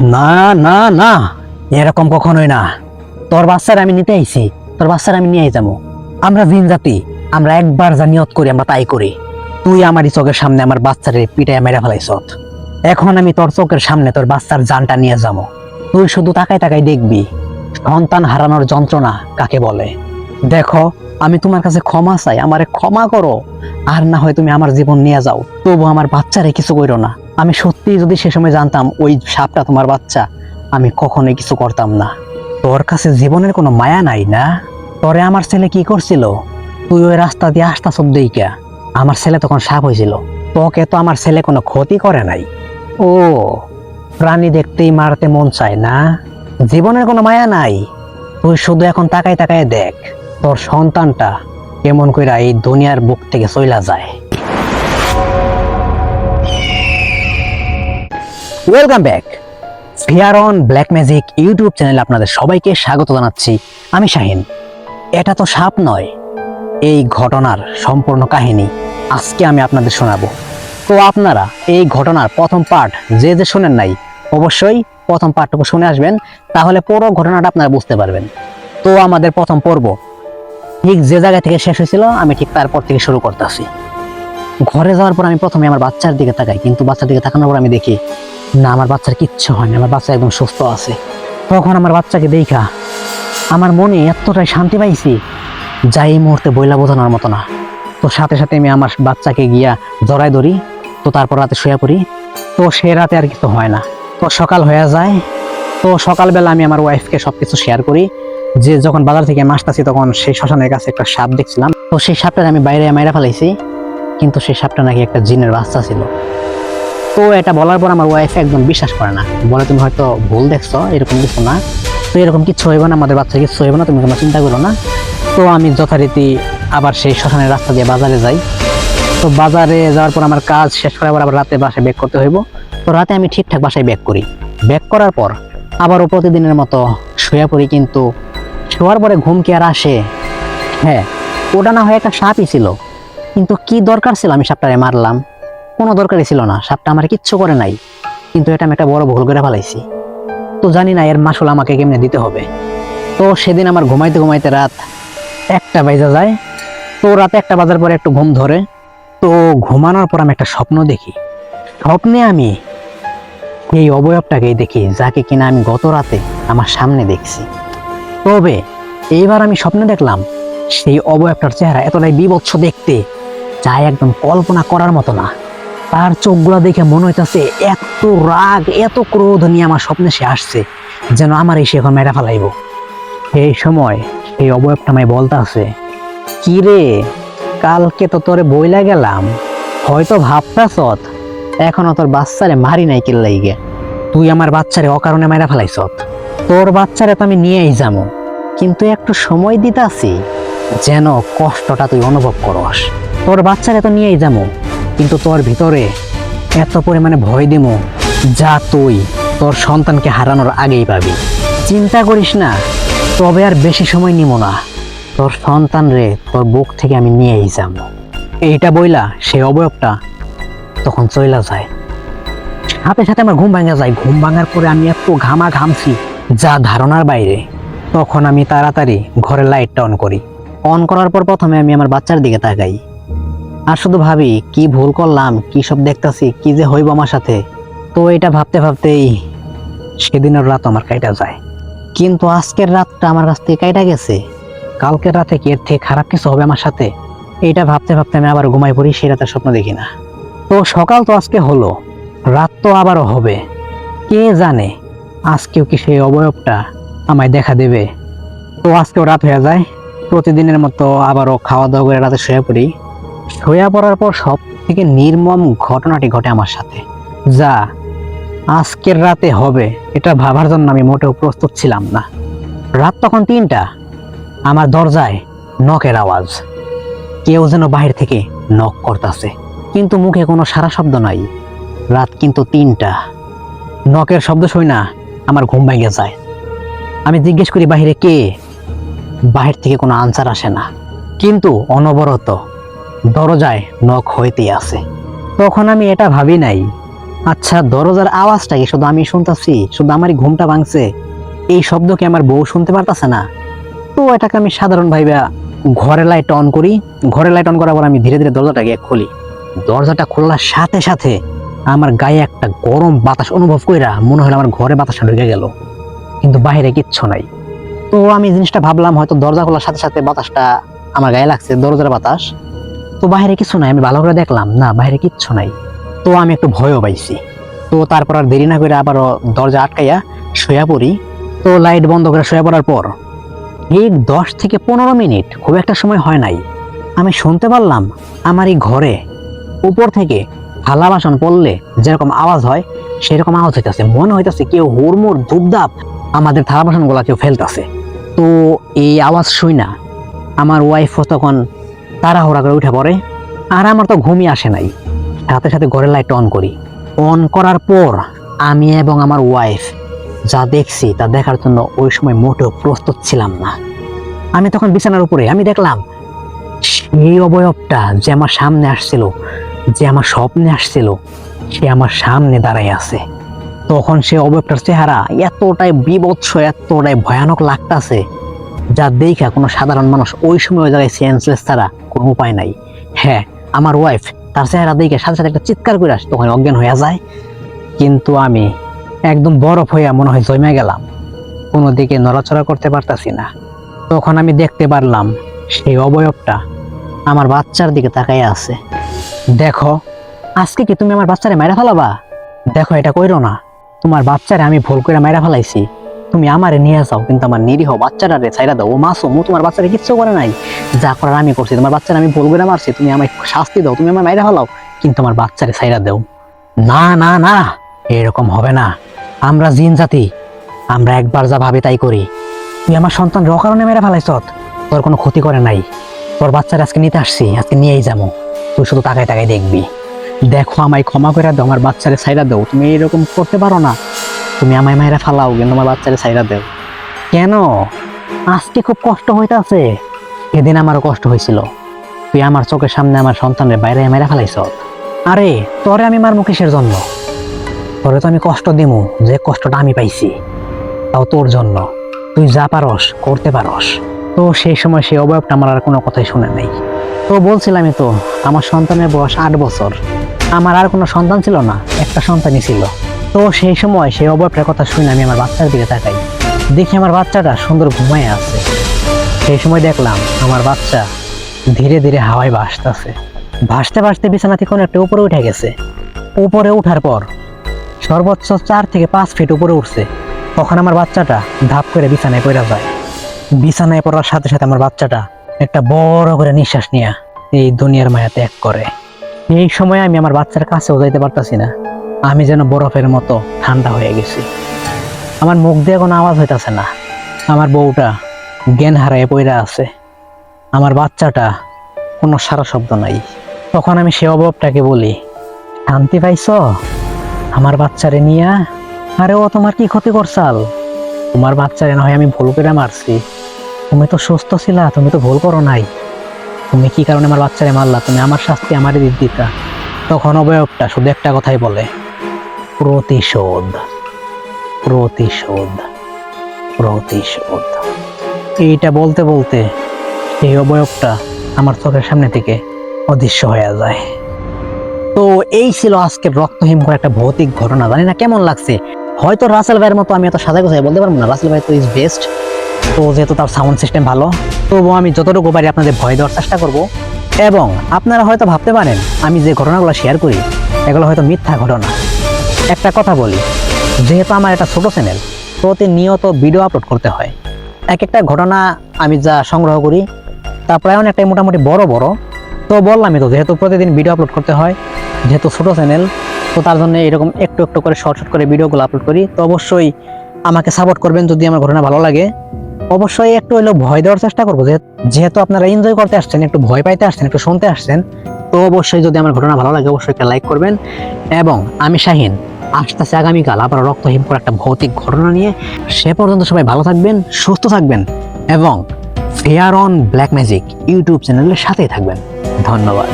না না না, এরকম কখনোই না। তোর বাচ্চার আমি নিতে আইছি, তোর বাচ্চার আমি নিয়ে যাব। আমরা জিন জাতি, আমরা একবার যা নিয়ত করি, আমরা তাই করি। তুই আমারই চোখের সামনে আমার বাচ্চারে পিটায় মেরে ফেলাইছ। এখন আমি তোর চোখের সামনে তোর বাচ্চার জানটা নিয়ে যাব। তুই শুধু তাকাই তাকাই দেখবি, সন্তান হারানোর যন্ত্রণা কাকে বলে? দেখো, আমি তোমার কাছে ক্ষমা চাই, আমারে ক্ষমা করো। আর না হয় তুমি আমার জীবন নিয়ে যাও, তবু আমার বাচ্চারে কিছু করো না। আমি সত্যি যদি সে সময় জানতাম ওই সাপটা তোমার বাচ্চা, আমি কখনোই কিছু করতাম না। তোর কাছে জীবনের কোনো মায়া নাই না? তোরে আমার ছেলে কি করছিল? তুই ওই রাস্তা দিয়ে আসতা সব দিইকা আমার ছেলে তখন সাপ হয়েছিল। তোকে তো আমার ছেলে কোনো ক্ষতি করে নাই। ও, প্রাণী দেখতেই মারতে মন চায় না? জীবনের কোনো মায়া নাই। তুই শুধু এখন তাকায় তাকায় দেখ, তোর সন্তানটা কেমন কইরা এই দুনিয়ার বুক থেকে চইলা যায়। Welcome back fear on black magic YouTube চ্যানেলে আপনাদের সবাইকে স্বাগত জানাচ্ছি আমি শাহিন। এটা তো সাপ নয়, এই ঘটনার সম্পূর্ণ কাহিনী আজকে আমি আপনাদের শোনাবো। তো আপনারা এই ঘটনার প্রথম পার্ট যে যে শোনেন নাই, অবশ্যই প্রথম পার্টটুকু শুনে আসবেন, তাহলে পুরো ঘটনাটা আপনারা বুঝতে পারবেন। তো আমাদের প্রথম পর্ব, ঠিক যে জায়গা থেকে শেষ হয়েছিল, আমি ঠিক তারপর থেকে শুরু করতেছি। ঘরে যাওয়ার পর আমি প্রথমে আমার বাচ্চার দিকে তাকাই, কিন্তু বাচ্চার দিকে তাকানোর পর আমি দেখি না, আমার বাচ্চার কিচ্ছু হয়নি আমার বাচ্চা একদম সুস্থ আছে। তখন আমার বাচ্চাকে দেখা, আমার মনে এতটাই শান্তি পাইছি, যা এই মুহূর্তে বইলা বোঝানোর মতো না। তো সাথে সাথে আমি আমার বাচ্চাকে গিয়া জড়াই ধরি, তো তারপর রাতে শুয়ে পড়ি, তো সে রাতে আর কিছু হয় না। তো সকাল হয়ে যায়, তো সকালবেলা আমি আমার ওয়াইফকে সবকিছু শেয়ার করি, যে যখন বাজার থেকে আমি আসতেছি তখন সেই শ্মশানের কাছে একটা সাপ দেখছিলাম। তো সেই সাপটা আমি বাইরে মাইরা ফেলাইছি, কিন্তু সেই সাপটা নাকি একটা জিনের বাচ্চা ছিল। তো এটা বলার পর আমার ওয়াইফ একদম বিশ্বাস করে না। বলে, তুমি হয়তো ভুল দেখছ, এরকম কিছু না। তো এরকম কিছু হইব না, আমাদের বাচ্চা কিছু হইব না, তুমি কোনো চিন্তা করো না। তো আমি যথারীতি আবার সেই শ্মশানের রাস্তা দিয়ে বাজারে যাই। তো বাজারে যাওয়ার পর আমার কাজ শেষ করার পর আবার রাতে বাসায় ব্যাক করতে হইব। তো রাতে আমি ঠিকঠাক বাসায় ব্যাক করি। ব্যাক করার পর আবারও প্রতিদিনের মতো শুয়ে পড়ি, কিন্তু শোয়ার পরে ঘুম কি আর আসে? হ্যাঁ ওটা না হয় একটা সাপই ছিল। কিন্তু কি দরকার ছিল? আমি সাপটারে মারলাম। কোনো দরকারই ছিল না, সাপটা আমার কিচ্ছু করে নাই। কিন্তু এটা আমি একটা বড় ভুল করে ফেলাইছি। তো জানি না এর মাসুল আমাকে কেমনে দিতে হবে। তো সেদিন আমার ঘুমাইতে ঘুমাইতে রাত একটা বাজা যায়। তো রাতে একটা বাজার পরে একটু ঘুম ধরে। তো ঘুমানোর পর আমি একটা স্বপ্ন দেখি। স্বপ্নে আমি এই অবয়বটাকেই দেখি, যাকে কিনা আমি গত রাতে আমার সামনে দেখছি। তবে এইবার আমি স্বপ্নে দেখলাম, সেই অবয়বটার চেহারা এতটাই বিভৎস দেখতে, যা একদম কল্পনা করার মতো না। তার চোখগুলো দেখে মনে হইতেছে, এত রাগ, এত ক্রোধ নিয়ে আমার স্বপ্নে সে আসছে, যেন আমার এসে এখন মেরা ফেলাইব। এই সময় এই অবয়বটা আমায় বলতে আছে কি রে কালকে তো তোরে বইলা গেলাম, হয়তো ভাবতাছ এখনও তোর বাচ্চারে মারি নাই কিল্লাই গে তুই আমার বাচ্চারে অকারণে মাইরা ফেলাইছ তোর বাচ্চারে তো আমি নিয়েই যাব কিন্তু একটু সময় দিতাছি, যেন কষ্টটা তুই অনুভব করস, তোর বাচ্চারে তো নিয়েই যাব কিন্তু তোর ভিতরে এত পরিমাণে ভয় দিমু যা তুই তোর সন্তানকে হারানোর আগেই পাবি। চিন্তা করিস না, তবে আর বেশি সময় নিব না। তোর সন্তান রে, তোর বুক থেকে আমি নিয়েই যাব। এইটা বইলা সেই অবয়বটা তখন চইলা যায়। সাথে সাথে আমার ঘুম ভাঙা যায়। ঘুম ভাঙার পরে আমি এত ঘামা ঘামছি যা ধারণার বাইরে। তখন আমি তাড়াতাড়ি ঘরের লাইটটা অন করি। অন করার পর প্রথমে আমি আমার বাচ্চার দিকে তাকাই। আর শুধু ভাবি, কি ভুল করলাম, কি সব দেখতাছি, কি যে হইব আমার সাথে? তো এটা ভাবতে ভাবতেই সেদিনের রাত আমার কাইটা যায়। কিন্তু আজকের রাতটা আমার কাছ থেকে কাইটা গেছে। কালকের রাতে কি এর থেকে খারাপ কিছু হবে আমার সাথে? এইটা ভাবতে ভাবতে আমি আবার ঘুমাই পড়ি সেই রাতের স্বপ্ন দেখি না। তো সকাল তো আজকে হলো, রাত তো আবারও হবে। কে জানে, আজকেও কি সেই অবয়বটা আমায় দেখা দেবে? তো আজকেও রাত হয়ে যায়, প্রতিদিনের মতো আবারও খাওয়া দাওয়া করে রাতে শুয়ে পড়ি। শুয়ে পড়ার পর সব থেকে নির্মম ঘটনাটি ঘটে আমার সাথে, যা আজকের রাতে হবে, এটা ভাবার জন্য আমি মোটেও প্রস্তুত ছিলাম না। রাত তখন তিনটা, আমার দরজায় নখের আওয়াজ। কেউ যেন বাহির থেকে নখ করতেছে, কিন্তু মুখে কোনো সারা শব্দ নাই। রাত কিন্তু তিনটা। নখের শব্দ শুই না, আমার ঘুম ভেঙে যায়। আমি জিজ্ঞেস করি, বাহিরে কে? বাহির থেকে কোনো আনসার আসে না। কিন্তু অনবরত দরজায় নখ হইতে আছে। তখন আমি এটা ভাবি নাই। আচ্ছা দরজার আওয়াজটা কি শুধু আমি শুনতাছি? শুধু আমারই ঘুমটা ভাঙছে? এই শব্দ কি আমার বউ শুনতে পারতাছে না? তো এটাকে আমি সাধারণ ভাইবা ঘরে লাইট অন করি। ঘরে লাইট অন করার পর আমি ধীরে ধীরে দরজাটাকে খুলি। দরজাটা খোলার সাথে সাথে আমার গায়ে একটা গরম বাতাস অনুভব কইরা মনে হলো আমার ঘরে বাতাসটা ঢুকে গেল। কিন্তু বাইরে কিচ্ছু নাই। তো আমি জিনিসটা ভাবলাম, হয়তো দরজা খোলার সাথে সাথে বাতাসটা আমার গায়ে লাগছে, দরজার বাতাস। তো বাইরে কিছু নাই, আমি ভালো করে দেখলাম, না, বাইরে কিচ্ছু নাই। তো আমি একটু ভয়ও পাইছি। তো তারপর আর দেরি না করে আবারও দরজা আটকাইয়া শুয়া পড়ি। তো লাইট বন্ধ করে শুয়ে পড়ার পর ঠিক দশ থেকে পনেরো মিনিট খুব একটা সময় হয় নাই। আমি শুনতে পারলাম আমার এই ঘরে উপর থেকে থালা বাসন পড়লে যেরকম আওয়াজ হয়, সেরকম আওয়াজ হইতেছে। মনে হইতেছে কেউ হুড়মুড়, ধূপধাপ আমাদের থালা বাসনগুলা কেউ ফেলতেছে। তো এই আওয়াজ শুই না আমার ওয়াইফও তখন তাড়াহুড়া করে উঠে পড়ে। আর আমার তো ঘুমই আসে নাই। সাথে সাথে ঘরের লাইট অন করি। অন করার পর আমি এবং আমার ওয়াইফ যা দেখছি তা দেখার জন্য ওই সময় মোটেও প্রস্তুত ছিলাম না। আমি তখন বিছানার উপরে, আমি দেখলাম সেই অবয়বটা যে আমার সামনে আসছিল, যে আমার স্বপ্নে আসছিল, সে আমার সামনে দাঁড়াই আছে। তখন সে অবয়বটার চেহারা এতটাই বিবৎস এতটাই ভয়ানক লাগতাছে যা দেখা কোনো সাধারণ মানুষ ওই সময় ওই জায়গায় সেন্সলেস ছাড়া কোনো উপায় নাই। হ্যাঁ আমার ওয়াইফ তার চেহারা দেখে সাথে সাথে একটা চিৎকার করে আসে, তখন অজ্ঞান হয়ে যায়। কিন্তু আমি একদম বরফ হইয়া মনে হয় জমে গেলাম। কোনো দিকে নড়াচড়া করতে পারতাছি না। তখন আমি দেখতে পারলাম সেই অবয়বটা আমার বাচ্চার দিকে তাকাইয়া আছে। দেখো, আজকে কি তুমি আমার বাচ্চারে মাইরা ফেলাবা? দেখো, এটা কইরো না। তোমার বাচ্চারে আমি ভুল করে মাইরা ফেলাইছি। তুমি আমারে নিয়ে যাও, কিন্তু আমার নিরীহ বাচ্চাটারে ছাইরা দাও। ও মাসুম, ও তোমার বাচ্চারে কিচ্ছু করে নাই। যা করার আমি করছি, তোমার বাচ্চারা আমি ভুল করে মারছি, তুমি আমায় শাস্তি দাও, তুমি আমার মাইরা ফেলাও, কিন্তু আমার বাচ্চারে ছাইরা দাও। না না না, এরকম হবে না। আমরা জিন জাতি, আমরা একবার যা ভাবে তাই করি। তুই আমার সন্তান র কারণে মেরে ফেলাইছ, তোর কোনো ক্ষতি করে নাই। তোর বাচ্চারা আজকে নিতে আসছি, আজকে নিয়েই যাব। তুই শুধু তাকায় তাকায় দেখবি। দেখো আমায় ক্ষমা করে দাও, আমার বাচ্চারে ছাইরা দাও। তুমি এরকম করতে পারো না। তুমি আমায় মায়েরা ফালাও, কিন্তু আমার বাচ্চারে ছাইরা দাও। কেন? আজকে খুব কষ্ট হইতাছে। এদিন আমারও কষ্ট হয়েছিল তুই আমার চোখের সামনে আমার সন্তানের বাইরে মেরে ফেলাইছ। আরে, তোরে আমি মার মুখেশের জন্য? তোরে তো আমি কষ্ট দিমু, যে কষ্টটা আমি পাইছি, তাও তোর জন্য। তুই যা পারস, করতে পারস। তো সেই সময় সেই অবয়বটা আমার আর কোনো কথাই শুনে নাই। তো বলছিলামই তো, আমার সন্তানের বয়স আট বছর। আমার আর কোনো সন্তান ছিল না, একটা সন্তানই ছিল। তো সেই সময় সেই অবয়বটার কথা শুনে আমি আমার বাচ্চার দিকে তাকাই। দেখি আমার বাচ্চাটা সুন্দর ঘুমায় আছে। সেই সময় দেখলাম আমার বাচ্চা ধীরে ধীরে হাওয়ায় ভাসতেছে। ভাসতে ভাসতে বিছানা থেকে একটা উপরে উঠে গেছে। উপরে ওঠার পর সর্বোচ্চ চার থেকে পাঁচ ফিট উপরে উঠছে। তখন আমার বাচ্চাটা ধাপ করে বিছানায় পড়ে যায়। বিছানায় পড়ার সাথে সাথে আমার বাচ্চাটা একটা বড় করে নিঃশ্বাস নিয়ে এই দুনিয়ার মায়া ত্যাগ করে। এই সময় আমি আমার বাচ্চার কাছেও যাইতে পারতাছি না। আমি যেন বরফের মতো ঠান্ডা হয়ে গেছি। আমার মুখ দিয়ে কোনো আওয়াজ হইতাছে না। আমার বউটা জ্ঞান হারায় পইরা আছে। আমার বাচ্চাটা কোনো সারা শব্দ নাই। তখন আমি সে অভাবটাকে বলি, শান্তি পাইছ? আমার বাচ্চারে নিয়া? আরে ও তোমার কি ক্ষতি করছাল? তোমার বাচ্চারে না হয় আমি ভুল করে মারছি। তুমি তো সুস্থ ছিলা, তুমি তো ভুল করো নাই। তুমি কি কারণে আমার বাচ্চারে মারলা? তুমি আমার শাস্তি আমারই দিতা তখন অবয়বটা শুধু একটা কথাই বলে প্রতিশোধ প্রতিশোধ প্রতিশোধ। এইটা বলতে বলতে এই অবয়বটা আমার চোখের সামনে থেকে অদৃশ্য হয়ে যায়। তো এই ছিল আজকের রক্তহীন করে একটা ভৌতিক ঘটনা। জানি না কেমন লাগছে। হয়তো রাসেল ভাইয়ের মতো আমি এত সাজা গোছাই, বলতে পারব না। রাসেল ভাই তো ইজ বেস্ট তো যেহেতু তার সাউন্ড সিস্টেম ভালো, তবুও আমি যতটুকু পারি আপনাদের ভয় দেওয়ার চেষ্টা করব। এবং আপনারা হয়তো ভাবতে পারেন, আমি যে ঘটনাগুলো শেয়ার করি, এগুলো হয়তো মিথ্যা ঘটনা। একটা কথা বলি, যেহেতু আমার একটা ছোট চ্যানেল প্রতিনিয়ত ভিডিও আপলোড করতে হয়। এক একটা ঘটনা আমি যা সংগ্রহ করি, তা প্রায় অনেকটাই মোটামুটি বড় বড়। তো বললামই তো, যেহেতু প্রতিদিন ভিডিও আপলোড করতে হয়, যেহেতু ছোট চ্যানেল তো তার জন্য এরকম একটু একটু করে শর্ট শর্ট করে ভিডিওগুলো আপলোড করি। তো অবশ্যই আমাকে সাপোর্ট করবেন যদি আমার ঘটনা ভালো লাগে। অবশ্যই একটু হলেও ভয় দেওয়ার চেষ্টা করব যেহেতু আপনারা এনজয় করতে আসছেন, একটু ভয় পাইতে আসছেন, একটু শুনতে আসছেন, তো অবশ্যই যদি আমার ঘটনা ভালো লাগে, অবশ্যই একটা লাইক করবেন। এবং আমি শাহিন আসতেছে আগামীকাল। আবার রক্তহীন করে একটা ভৌতিক ঘটনা নিয়ে। সে পর্যন্ত সবাই ভালো থাকবেন, সুস্থ থাকবেন এবং fair on black magic YouTube চ্যানেলের সাথেই থাকবেন। ধন্যবাদ।